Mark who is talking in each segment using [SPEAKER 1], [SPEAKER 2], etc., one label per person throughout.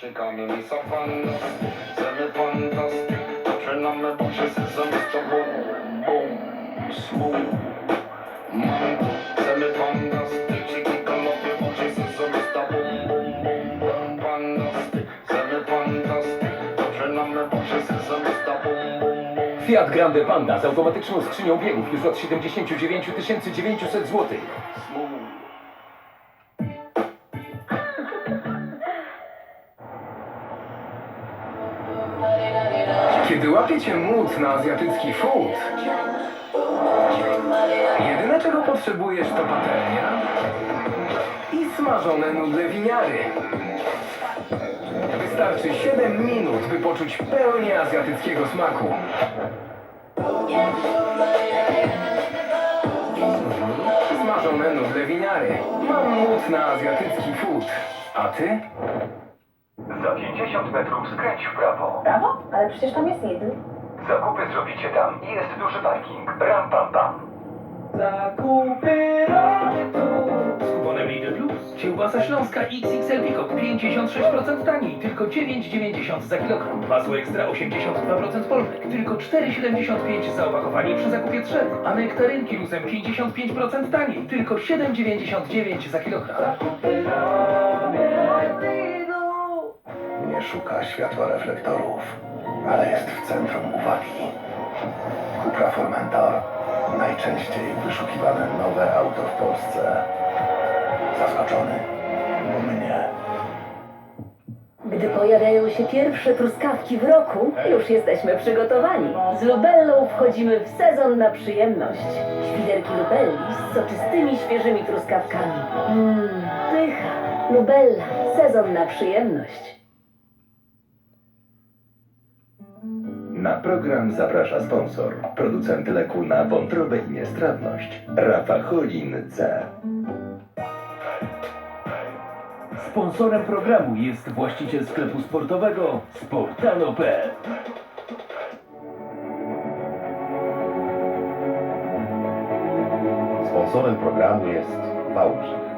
[SPEAKER 1] Szykamy mi sawanna, chcemy fantastyk Zaczynamy burzy sezon z tobą. Boom, smooth Mam to, chcemy fantastyk Szyki galopy, burzy sezon z tobą. Boom, boom, boom, fantastyk Chcemy fantastyk Zaczynamy Boom, boom
[SPEAKER 2] Fiat Grande Panda z automatyczną skrzynią biegów już od 79 900 zł.
[SPEAKER 3] Kiedy łapiecie mód na azjatycki food, jedyne czego potrzebujesz to patelnia i smażone nudle winiary. Wystarczy 7 minut, by poczuć pełnię azjatyckiego smaku. Smażone nudle winiary. Mam mód na azjatycki food. A ty?
[SPEAKER 4] Za 50 metrów skręć w prawo.
[SPEAKER 5] Brawo? Ale przecież tam jest jeden.
[SPEAKER 4] Zakupy zrobicie tam. Jest duży parking. Ram pam pam.
[SPEAKER 2] Zakupy robię tu. Z kuponem Lidl Plus. Kiełbasa śląska XXL Pikok 56% taniej, tylko 9,90 za kilogram. Masło ekstra 82% polnek, tylko 4,75 za opakowanie przy zakupie 3. A nektarynki luzem 55% taniej, tylko 7,99 za kilogram.
[SPEAKER 6] Szuka światła reflektorów, ale jest w centrum uwagi. Cupra Formentor. Najczęściej wyszukiwane nowe auto w Polsce. Zaskoczony? Mnie.
[SPEAKER 5] Gdy pojawiają się pierwsze truskawki w roku, już jesteśmy przygotowani. Z Lubellą wchodzimy w sezon na przyjemność. Świderki Lubelli z soczystymi, świeżymi truskawkami. Mmm, pycha. Lubella, sezon na przyjemność.
[SPEAKER 6] Na program zaprasza sponsor, producent leku na wątrobę i niestrawność, Rafacholin C.
[SPEAKER 2] Sponsorem programu jest właściciel sklepu sportowego Sportano.pl.
[SPEAKER 6] Sponsorem programu jest Wałbrzych.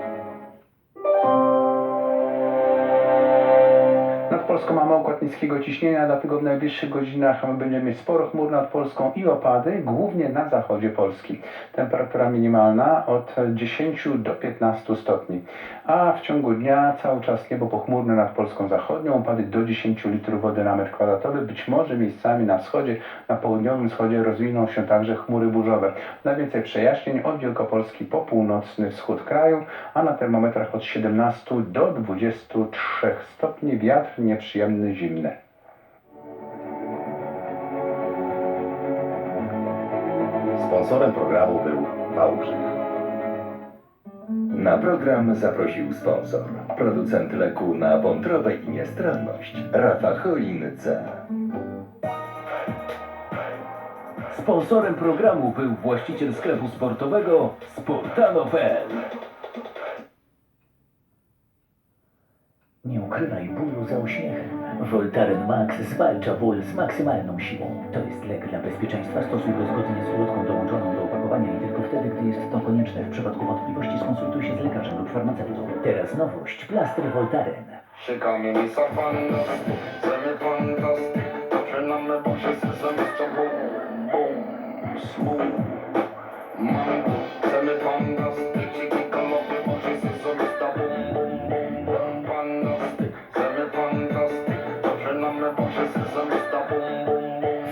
[SPEAKER 7] Nad Polską mamy układ niskiego ciśnienia, dlatego w najbliższych godzinach będziemy mieć sporo chmur nad Polską i opady, głównie na zachodzie Polski. Temperatura minimalna od 10 do 15 stopni, a w ciągu dnia cały czas niebo pochmurne nad Polską zachodnią, opady do 10 litrów wody na metr kwadratowy, być może miejscami na wschodzie, na południowym wschodzie rozwiną się także chmury burzowe. Najwięcej przejaśnień od Wielkopolski po północny wschód kraju, a na termometrach od 17 do 23 stopni. Wiatr nieprzyjemny, zimny.
[SPEAKER 6] Sponsorem programu był Wałbrzych. Na program zaprosił sponsor, producent leku na wątrobę i niestrawność, Rafacholin C.
[SPEAKER 2] Sponsorem programu był właściciel sklepu sportowego Sportano.pl.
[SPEAKER 8] Nie ukrywaj bólu za uśmiechem. Voltaren Max zwalcza ból z maksymalną siłą. To jest lek dla bezpieczeństwa. Stosuj go zgodnie z ulotką dołączoną do opakowania i tylko wtedy, gdy jest to konieczne. W przypadku wątpliwości skonsultuj się z lekarzem lub farmaceutą. Teraz nowość. Plaster Voltaren.
[SPEAKER 1] Szykamy mi sawanna, chcemy fantastyk Zaczynamy sezon z tobą Boom, smooth Mam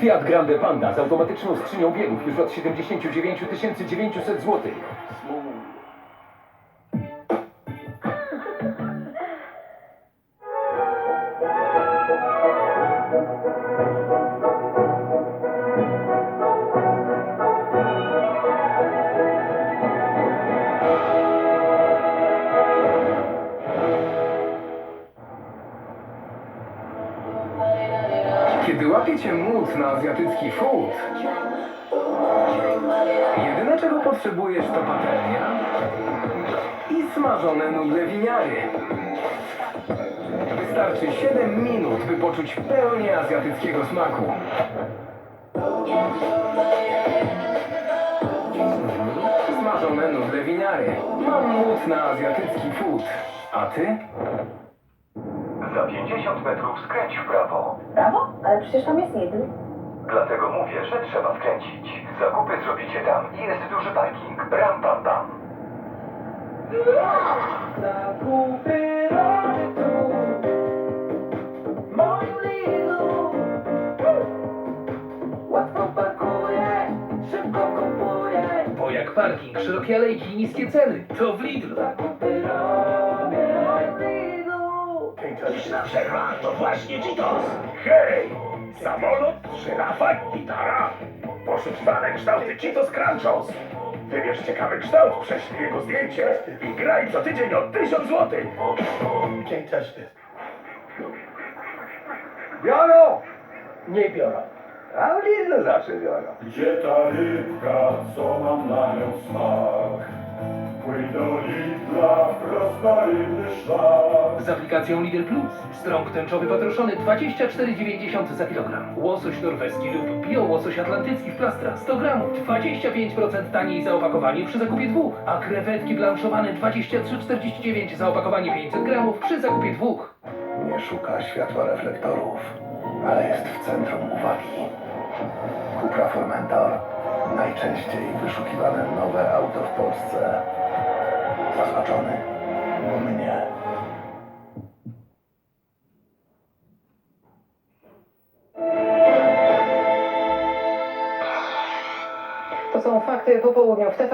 [SPEAKER 2] Fiat Grande Panda z automatyczną skrzynią biegów już od 79 900 zł.
[SPEAKER 3] Kiedy łapiecie mód na azjatycki food, jedyne czego potrzebujesz to patelnia i smażone nudle winiary. Wystarczy 7 minut, by poczuć pełnię azjatyckiego smaku. Smażone nudle winiary. Mam mód na azjatycki food. A ty?
[SPEAKER 4] Za 50 metrów skręć w prawo.
[SPEAKER 5] Brawo? Ale przecież tam jest Lidl.
[SPEAKER 4] Dlatego mówię, że trzeba skręcić. Zakupy zrobicie tam. Jest duży parking. Ram pam pam.
[SPEAKER 2] Zakupy robię tu, moim Lidlu. Łatwo szybko kupuję. Bo jak parking, szerokie alejki i niskie ceny, to w Lidlu. Zakupy robię
[SPEAKER 9] Liczna przerwa to właśnie Cheetos. Hej! Samolot, żyrafa, gitara. Poszukiwane kształty Cheetos Crunchos. Wybierz ciekawy kształt, prześlij jego zdjęcie i graj co tydzień o 1000 złotych.
[SPEAKER 3] Biorą! Nie biorą. A Lidlu zawsze biorą.
[SPEAKER 9] Gdzie ta rybka, co mam na nią smak?
[SPEAKER 2] Z aplikacją Lidl Plus. Strąg tęczowy patroszony 24,90 za kilogram. Łosoś norweski lub bio łosoś atlantycki w plastra 100 gramów. 25% taniej za opakowanie przy zakupie dwóch. A krewetki blanszowane 23,49 za opakowanie 500 gramów przy zakupie dwóch.
[SPEAKER 6] Nie szuka światła reflektorów, ale jest w centrum uwagi. Cupra Formentor. Najczęściej wyszukiwane nowe auto w Polsce. Zaskoczony? Mnie.
[SPEAKER 10] To są fakty po południu w TV.